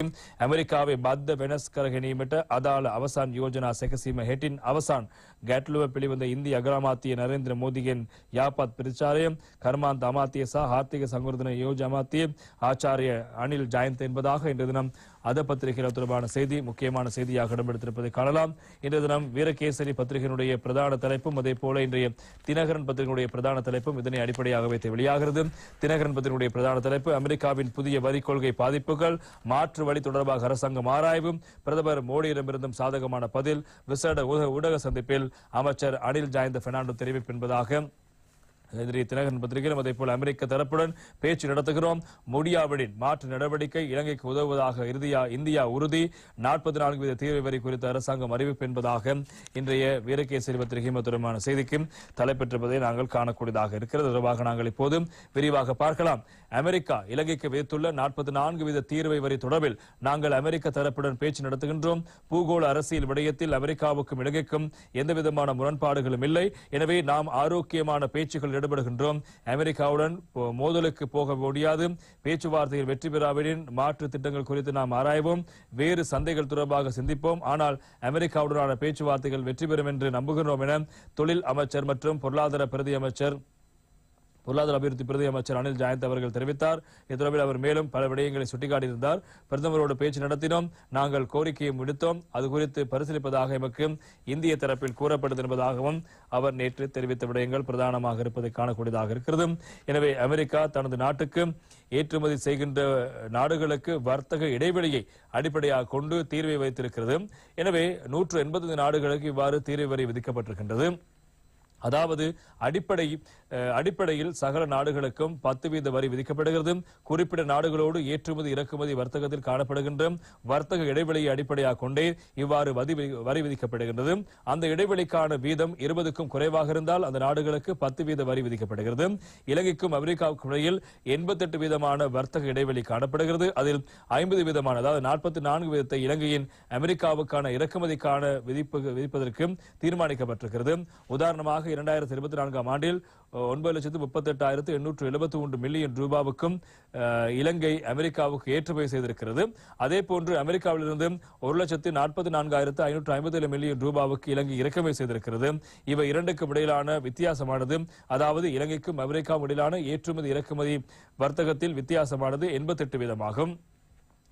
ඇමරිකාවේ බද්ධ වෙනස් කර ගැනීමට අදාළ අවසාන් යෝජනා සැකසීම හෙටින් අවසාන් ගැටලුව පිළිබඳ ඉන්දී අග්‍රාමාත්‍ය නරේන්ද්‍ර මෝදිගෙන් යාපත් ප්‍රතිචාරය கர்மாந்த் அமாத்திய சா ஆர்த்திக சங்கர்தன யோஜ் அமாத்திய ஆச்சாரிய அனில் ஜெயந்த் என்பதாக இன்று தினம் அத பத்திரிகையில் தொடர்பான செய்தி முக்கியமான செய்தியாக இடம்பெடுத்திருப்பதை காணலாம். இன்று தினம் வீரகேசரி பத்திரிகையினுடைய பிரதான தலைப்பும் அதே போல இன்றைய தினகரன் பத்திரிகையினுடைய பிரதான தலைப்பும் இதனை அடிப்படையாக வைத்து வெளியாகிறது. தினகரன் பத்திரிகையினுடைய பிரதான தலைப்பு அமெரிக்காவின் புதிய வரி கொள்கை பாதிப்புகள் மாற்று வழி தொடர்பாக அரசாங்கம் ஆராய்வும் பிரதமர் மோடியிடமிருந்தும் சாதகமான பதில் விசேட ஊடக- ஊடக சந்திப்பில் அமைச்சர் அனில் ஜாயந்த பெர்னாண்டோ தெரிவிப்பு என்பதாக இன்றைய தினகரன் பத்திரிகையிலும் அதே போல அமெரிக்க தரப்புடன் பேச்சு நடத்துகிறோம். முடியாவிடின் மாற்று நடவடிக்கை இலங்கைக்கு உதவுவதாக இறுதியா இந்தியா உறுதி. நாற்பத்தி நான்கு வீத தீர்வு வரி குறித்த அரசாங்கம் அறிவிப்பு என்பதாக இன்றைய வீரகேசரி பத்திரிகை தொடர்பான செய்திக்கும் தலைப்பெற்றிருப்பதை நாங்கள் காணக்கூடியதாக இருக்கிறது. தொடர்பாக நாங்கள் இப்போது விரிவாக பார்க்கலாம். அமெரிக்கா இலங்கைக்கு விதித்துள்ள நாற்பத்தி நான்கு வீத தீர்வை வரி தொடர்பில் நாங்கள் அமெரிக்க தரப்புடன் பேச்சு நடத்துகின்றோம். பூகோள அரசியல் விடயத்தில் அமெரிக்காவுக்கும் இலங்கைக்கும் எந்தவிதமான முரண்பாடுகளும் இல்லை. எனவே நாம் ஆரோக்கியமான ஈடுபடுகின்றோம். அமெரிக்காவுடன் மோதலுக்கு போக முடியாது. பேச்சுவார்த்தையில் வெற்றி பெறாவிடின் மாற்று திட்டங்கள் குறித்து நாம் ஆராய்வோம். வேறு சந்தைகள் தொடர்பாக சிந்திப்போம். ஆனால் அமெரிக்காவுடனான பேச்சுவார்த்தைகள் வெற்றி பெறும் என்று நம்புகிறோம் என தொழில் அமைச்சர் மற்றும் பொருளாதார பிரதி அமைச்சர் பொருளாதார அபிவிருத்தி பிரதி அமைச்சர் அனில் ஜாயந்த் அவர்கள் தெரிவித்தார். இத்தொடர்பில் அவர் மேலும் பல விடயங்களை சுட்டிக்காட்டியிருந்தார். பிரதமரோடு பேச்சு நடத்தினோம். நாங்கள் கோரிக்கையும் விடுத்தோம். அது குறித்து பரிசீலிப்பதாக எமக்கு இந்திய தரப்பில் கூறப்பட்டது என்பதாகவும் அவர் நேற்று தெரிவித்த விடயங்கள் பிரதானமாக இருப்பதை காணக்கூடியதாக இருக்கிறது. எனவே அமெரிக்கா தனது நாட்டுக்கு ஏற்றுமதி செய்கின்ற நாடுகளுக்கு வர்த்தக இடைவெளியை அடிப்படையாக கொண்டு தீர்வை வைத்திருக்கிறது. எனவே நூற்று எண்பது நாடுகளுக்கு இவ்வாறு தீர்வு வரி விதிக்கப்பட்டிருக்கின்றது. அதாவது அடிப்படை அடிப்படையில் சகல நாடுகளுக்கும் பத்து வீத வரி விதிக்கப்படுகிறது. குறிப்பிட்ட நாடுகளோடு ஏற்றுமதி இறக்குமதி வர்த்தகத்தில் காணப்படுகின்ற வர்த்தக இடைவெளியை அடிப்படையாக கொண்டே இவ்வாறு வரி வரி விதிக்கப்படுகின்றது. அந்த இடைவெளிக்கான வீதம் இருபதுக்கும் குறைவாக இருந்தால் அந்த நாடுகளுக்கு பத்து வீத வரி விதிக்கப்படுகிறது. இலங்கைக்கும் அமெரிக்காவுக்கும் இடையில் எண்பத்தெட்டு வீதமான வர்த்தக இடைவெளி காணப்படுகிறது. அதில் ஐம்பது வீதமான அதாவது நாற்பத்தி நான்கு வீதத்தை இலங்கையின் அமெரிக்காவுக்கான இறக்குமதிக்கான விதிப்பு விதிப்பதற்கு தீர்மானிக்கப்பட்டிருக்கிறது. உதாரணமாக இரண்டாயிரத்தி இருபத்தி நான்காம் ஆண்டில் ஒன்பது லட்சத்து முப்பத்தி எண்ணூற்று எழுபத்தி ஒன்று மில்லியன் ரூபாவுக்கும் இலங்கை அமெரிக்காவுக்கு ஏற்றுமதி செய்திருக்கிறது. அதே போன்று அமெரிக்காவிலிருந்து ஒரு லட்சத்து நாற்பத்தி நான்காயிரத்து ஐநூற்று ஐம்பத்தி ஏழு மில்லியன் ரூபாவுக்கு இலங்கை இறக்குமதி செய்திருக்கிறது. இவை இரண்டுக்கும் இடையிலான வித்தியாசமானது அதாவது இலங்கைக்கும் அமெரிக்காவும் இடையிலான ஏற்றுமதி இறக்குமதி வர்த்தகத்தில் வித்தியாசமானது எண்பத்தெட்டு வீதமாகும்.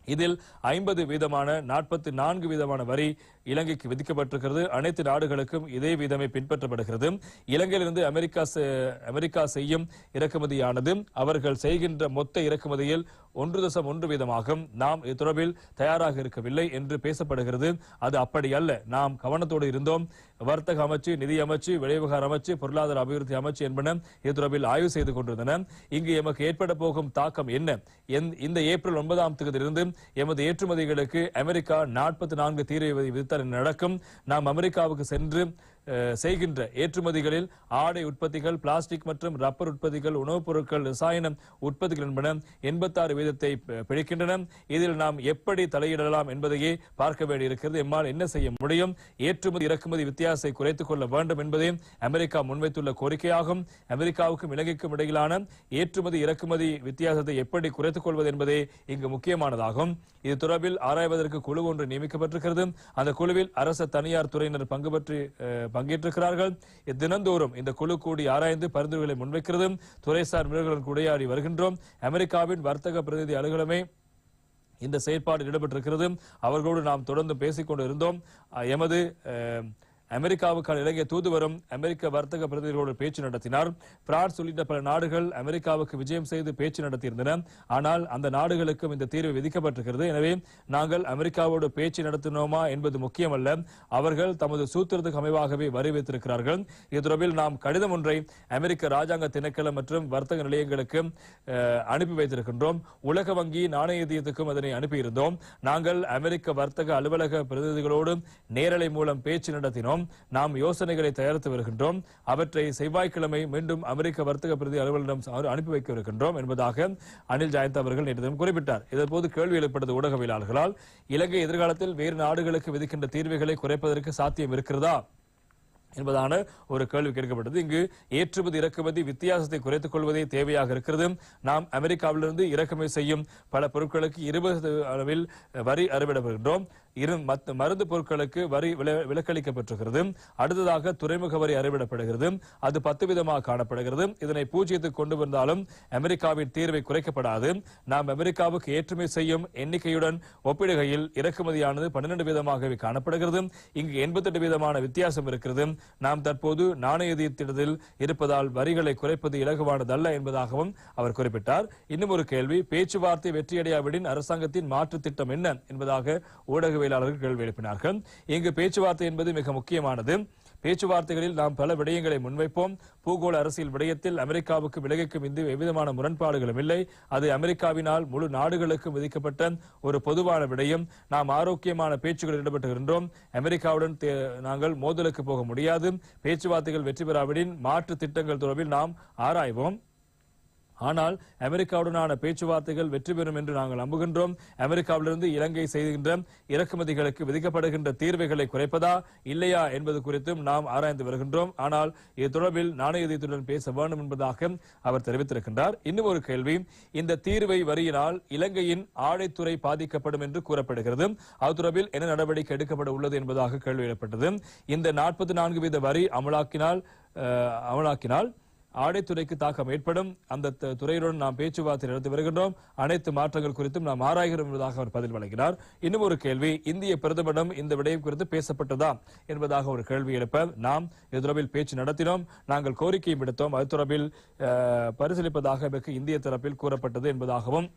இதில் ஐம்பது வீதமான நாற்பத்தி நான்கு வீதமான வரி இலங்கைக்கு விதிக்கப்பட்டிருக்கிறது. அனைத்து நாடுகளுக்கும் இதே வீதமே பின்பற்றப்படுகிறது. இலங்கையிலிருந்து அமெரிக்கா செ- அமெரிக்கா செய்யும் இறக்குமதியானது அவர்கள் செய்கின்ற மொத்த இறக்குமதியில் ஒன்று தசம் ஒன்று வீதமாகும். நாம் இது தொடர்பில் தயாராக இருக்கவில்லை என்று பேசப்படுகிறது. அது அப்படி அல்ல. நாம் கவனத்தோடு இருந்தோம். வர்த்தக அமைச்சு நிதி அமைச்சு விளைவுகார அமைச்சு பொருளாதார அபிவிருத்தி அமைச்சு என்பன இது தொடர்பில் ஆய்வு செய்து கொண்டிருந்தன. இங்கு எமக்கு ஏற்பட போகும் தாக்கம் என்ன? இந்த ஏப்ரல் ஒன்பதாம் தேதியிலிருந்து எமது ஏற்றுமதிகளுக்கு அமெரிக்கா நாற்பத்தி நான்கு தீர்வை விதித்தால் நடக்கும்? நாம் அமெரிக்காவுக்கு சென்று செய்கின்ற ஏற்றுமதிகளில் ஆடை உற்பத்திகள் பிளாஸ்டிக் மற்றும் ரப்பர் உற்பத்திகள் உணவுப் பொருட்கள் ரசாயனம் உற்பத்திகள் என்பன எண்பத்தாறு வீதத்தை பிடிக்கின்றன. இதில் நாம் எப்படி தலையிடலாம் என்பதையே பார்க்க வேண்டியிருக்கிறது. எம்மால் என்ன செய்ய முடியும்? ஏற்றுமதி இறக்குமதி வித்தியாசத்தை குறைத்துக் கொள்ள வேண்டும் என்பதே அமெரிக்கா முன்வைத்துள்ள கோரிக்கையாகும். அமெரிக்காவுக்கும் இலங்கைக்கும் இடையிலான ஏற்றுமதி இறக்குமதி வித்தியாசத்தை எப்படி குறைத்துக் கொள்வது என்பதே இங்கு முக்கியமானதாகும். இது தொடர்பில் ஆராய்வதற்கு குழு ஒன்று நியமிக்கப்பட்டிருக்கிறது. அந்த குழுவில் அரசு தனியார் துறையினர் பங்கு பற்றி பங்கேற்றிருக்கிறார்கள். தினந்தோறும் இந்த குழு கூடி ஆராய்ந்து பரிந்துரைகளை முன்வைக்கிறது துறைசார் நிபுணர்களுடன் உரையாடி வருகின்றோம். அமெரிக்காவின் வர்த்தக பிரதிநிதி அலுவலமே இந்த செயற்பாடு ஈடுபட்டிருக்கிறது அவர்களோடு நாம் தொடர்ந்து பேசிக்கொண்டு இருந்தோம். அஹ், எமது அஹ், அமெரிக்காவுக்கான இலங்கை தூதுவரும் அமெரிக்க வர்த்தக பிரதிநிதிகளோடு பேச்சு நடத்தினார். பிரான்ஸ் உள்ளிட்ட பல நாடுகள் அமெரிக்காவுக்கு விஜயம் செய்து பேச்சு நடத்தியிருந்தன. ஆனால் அந்த நாடுகளுக்கும் இந்த தீர்வு விதிக்கப்பட்டிருக்கிறது. எனவே நாங்கள் அமெரிக்காவோடு பேச்சு நடத்தினோமா என்பது முக்கியமல்ல. அவர்கள் தமது சூத்திரத்துக்கு அமைவாகவே வரி வைத்திருக்கிறார்கள் இது தொடர்பில் நாம் கடிதம் ஒன்றை அமெரிக்க ராஜாங்க திணைக்களம் மற்றும் வர்த்தக நிலையங்களுக்கு அனுப்பி வைத்திருக்கின்றோம். உலக வங்கி நாணயதியத்துக்கும் அதனை அனுப்பியிருந்தோம். நாங்கள் அமெரிக்க வர்த்தக அலுவலக பிரதிநிதிகளோடு நேரலை மூலம் பேச்சு நடத்தினோம். நாம் யோசனைகளை தயாரித்து வருகின்றோம். அவற்றை செவ்வாய்க்கிழமை மீண்டும் அமெரிக்க வர்த்தக பிரதி அலுவலரிடம் அனுப்பி வைக்க இருக்கின்றோம் என்பதாக அனில் ஜாயந்த் அவர்கள் நேற்று குறிப்பிட்டார். இதன்போது கேள்வி எழுப்பது ஊடகவியலாளர்களால் இலங்கை எதிர்காலத்தில் வேறு நாடுகளுக்கு விதிக்கின்ற தீர்வுகளை குறைப்பதற்கு சாத்தியம் இருக்கிறதா? என்பதான ஒரு கேள்வி கேட்கப்பட்டது. இங்கு ஏற்றுமதி இறக்குமதி வித்தியாசத்தை குறைத்துக் கொள்வதே தேவையாக இருக்கிறது. நாம் அமெரிக்காவிலிருந்து இறக்குமதி செய்யும் பல பொருட்களுக்கு இருபது அளவில் வரி அறவிடப்படுகின்றோம். இரு மருந்து பொருட்களுக்கு வரி வில- விலக்களிக்கப்பட்டிருக்கிறது. அடுத்ததாக துறைமுக வரி அறிவிடப்படுகிறது. அது பத்து விதமாக காணப்படுகிறது. இதனை பூஜ்ஜியத்துக்கு கொண்டு வந்தாலும் அமெரிக்காவின் தீர்வை குறைக்கப்படாது. நாம் அமெரிக்காவுக்கு ஏற்றுமதி செய்யும் எண்ணிக்கையுடன் ஒப்பிடுகையில் இறக்குமதியானது பன்னிரண்டு வீதமாகவே காணப்படுகிறது. இங்கு எண்பத்தெட்டு வீதமான வித்தியாசம் இருக்கிறது. நாம் தற்போது நாணயத்திடத்தில் இருப்பதால் வரிகளை குறைப்பது இலகுவானதல்ல என்பதாகவும் அவர் குறிப்பிட்டார். இன்னும் ஒரு கேள்வி பேச்சுவார்த்தை வெற்றியடையாவிடின் அரசாங்கத்தின் மாற்று திட்டம் என்ன என்பதாக ஊடகவியலாளர்கள் கேள்வி எழுப்பினார்கள். இங்கு பேச்சுவார்த்தை என்பது மிக முக்கியமானது. பேச்சுவார்த்தைகளில் நாம் பல விடயங்களை முன்வைப்போம். பூகோள அரசியல் விடயத்தில் அமெரிக்காவுக்கு விலகிக்கும் இந்த எவ்விதமான முரண்பாடுகளும் இல்லை. அது அமெரிக்காவினால் முழு நாடுகளுக்கும் விதிக்கப்பட்ட ஒரு பொதுவான விடயம். நாம் ஆரோக்கியமான பேச்சுகளில் ஈடுபட்டுகின்றோம் அமெரிக்காவுடன் தே- நாங்கள் மோதலுக்கு போக முடியாது. பேச்சுவார்த்தைகள் வெற்றி பெறாவிடின் மாற்று திட்டங்கள் தொடர்பில் நாம் ஆராய்வோம். ஆனால் அமெரிக்காவுடனான பேச்சுவார்த்தைகள் வெற்றி பெறும் என்று நாங்கள் நம்புகின்றோம். அமெரிக்காவிலிருந்து இலங்கை செய்கின்ற இறக்குமதிகளுக்கு விதிக்கப்படுகின்ற தீர்வைகளை குறைப்பதா இல்லையா என்பது குறித்தும் நாம் ஆராய்ந்து வருகின்றோம். ஆனால் இது தொடர்பில் நாணயத்துடன் பேச வேண்டும் என்பதாக அவர் தெரிவித்திருக்கின்றார். இன்னும் ஒரு கேள்வி. இந்த தீர்வை வரியினால் இலங்கையின் ஆடைத்துறை பாதிக்கப்படும் என்று கூறப்படுகிறது. அது தொடர்பில் என்ன நடவடிக்கை எடுக்கப்பட உள்ளது என்பதாக கேள்வி எழுப்பப்பட்டது. இந்த நாற்பத்தி நான்கு வீத வரி அமலாக்கினால் அஹ், அமலாக்கினால் ஆடைத்துறைக்கு தாக்கம் ஏற்படும். அந்த துறையுடன் நாம் பேச்சுவார்த்தை நடத்தி வருகின்றோம். அனைத்து மாற்றங்கள் குறித்தும் நாம் ஆராய்கிறோம் என்பதாக அவர் பதில் வழங்கினார். இன்னும் ஒரு கேள்வி. இந்திய பிரதமரிடம் இந்த விடயம் குறித்து பேசப்பட்டதா என்பதாக ஒரு கேள்வி எழுப்ப நாம் இது தொடர்பில் பேச்சு நடத்தினோம். நாங்கள் கோரிக்கையும் விடுத்தோம். அது தொடர்பில் பரிசீலிப்பதாக இந்திய தரப்பில் கூறப்பட்டது என்பதாகவும்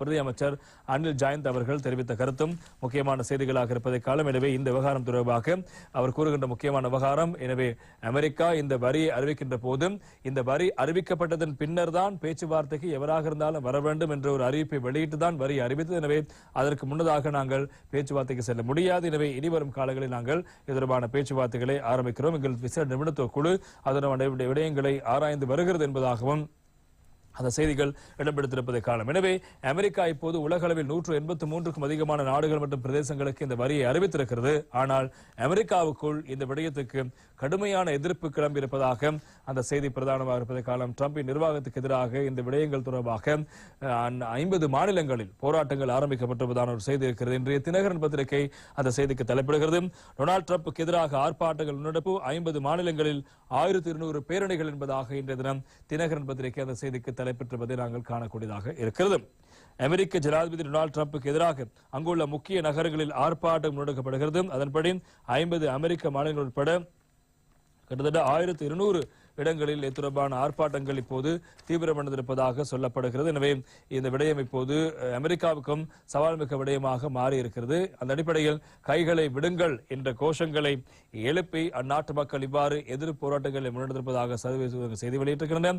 பிரதி அமைச்சர் அனில் ஜெயந்த் அவர்கள் தெரிவித்த கருத்தும் முக்கியமான செய்திகளாக இருப்பதை காலம் எனவே இந்த விவகாரம் தொடர்பாக அவர் கூறுகின்ற முக்கியமான விவகாரம் எனவே அமெரிக்கா இந்த வரியை அறிவிக்கின்ற போதும் இந்த வரி அறிவிக்கப்பட்டதன் பின்னர் தான் பேச்சுவார்த்தைக்கு எவராக இருந்தாலும் வர வேண்டும் என்ற ஒரு அறிவிப்பை வெளியிட்டு தான் வரி அறிவித்தது. எனவே அதற்கு முன்னதாக நாங்கள் பேச்சுவார்த்தைக்கு செல்ல முடியாது. எனவே இனிவரும் காலங்களில் நாங்கள் இதற்கான பேச்சுவார்த்தைகளை ஆரம்பிக்கிறோம். எங்கள் விசேட நிபுணத்துவ குழு அதனுடைய விடயங்களை ஆராய்ந்து வருகிறது என்பதாகவும் அந்த செய்திகள் இடம்பெடுத்திருப்பதை காணும் எனவே அமெரிக்கா இப்போது உலக அளவில் நூற்று எண்பத்தி மூன்றுக்கும் அதிகமான நாடுகள் மற்றும் பிரதேசங்களுக்கு இந்த வரியை அறிவித்திருக்கிறது. ஆனால் அமெரிக்காவுக்குள் இந்த விடயத்துக்கு கடுமையான எதிர்ப்பு கிளம்பி இருப்பதாக அந்த செய்தி பிரதானமாக இருப்பதை காலம் ட்ரம்பின் நிர்வாகத்துக்கு எதிராக இந்த விடயங்கள் தொடர்பாக ஐம்பது மாநிலங்களில் போராட்டங்கள் ஆரம்பிக்கப்பட்டிருப்பதான ஒரு செய்தி இருக்கிறது. இன்றைய தினகரன் பத்திரிகை அந்த செய்திக்கு தலைப்பிடுகிறது. டொனால்ட் ட்ரம்புக்கு எதிராக ஆர்ப்பாட்டங்கள் முன்னெடுப்பு ஐம்பது மாநிலங்களில் ஆயிரத்தி இருநூறு பேரணிகள் என்பதாக இன்றைய தினம் தினகரன் பத்திரிகை அந்த செய்திக்கு நடைபெற்றுவதை நாங்கள் காணக்கூடியதாக இருக்கிறது. அமெரிக்க ஜனாதிபதி டொனால்டு டிரம்புக்கு எதிராக அங்குள்ள முக்கிய நகரங்களில் ஆர்ப்பாட்டம் நடக்கப்படுகிறது அதன்படி ஐம்பது அமெரிக்க மாநிலங்கள் உட்பட கிட்டத்தட்ட ஆயிரத்தி இருநூறு இடங்களில் இது தொடர்பான ஆர்ப்பாட்டங்கள் இப்போது தீவிரமடைந்திருப்பதாக சொல்லப்படுகிறது. எனவே இந்த விடயம் இப்போது அமெரிக்காவுக்கும் சவால் மிக்க விடயமாக மாறியிருக்கிறது. அந்த அடிப்படையில் கைகளை விடுங்கள் என்ற கோஷங்களை எழுப்பி அந்நாட்டு மக்கள் இவ்வாறு எதிர்ப்பு போராட்டங்களை முன்னெடுத்திருப்பதாக சர்வதேச செய்தி வெளியிட்டிருக்கின்றன.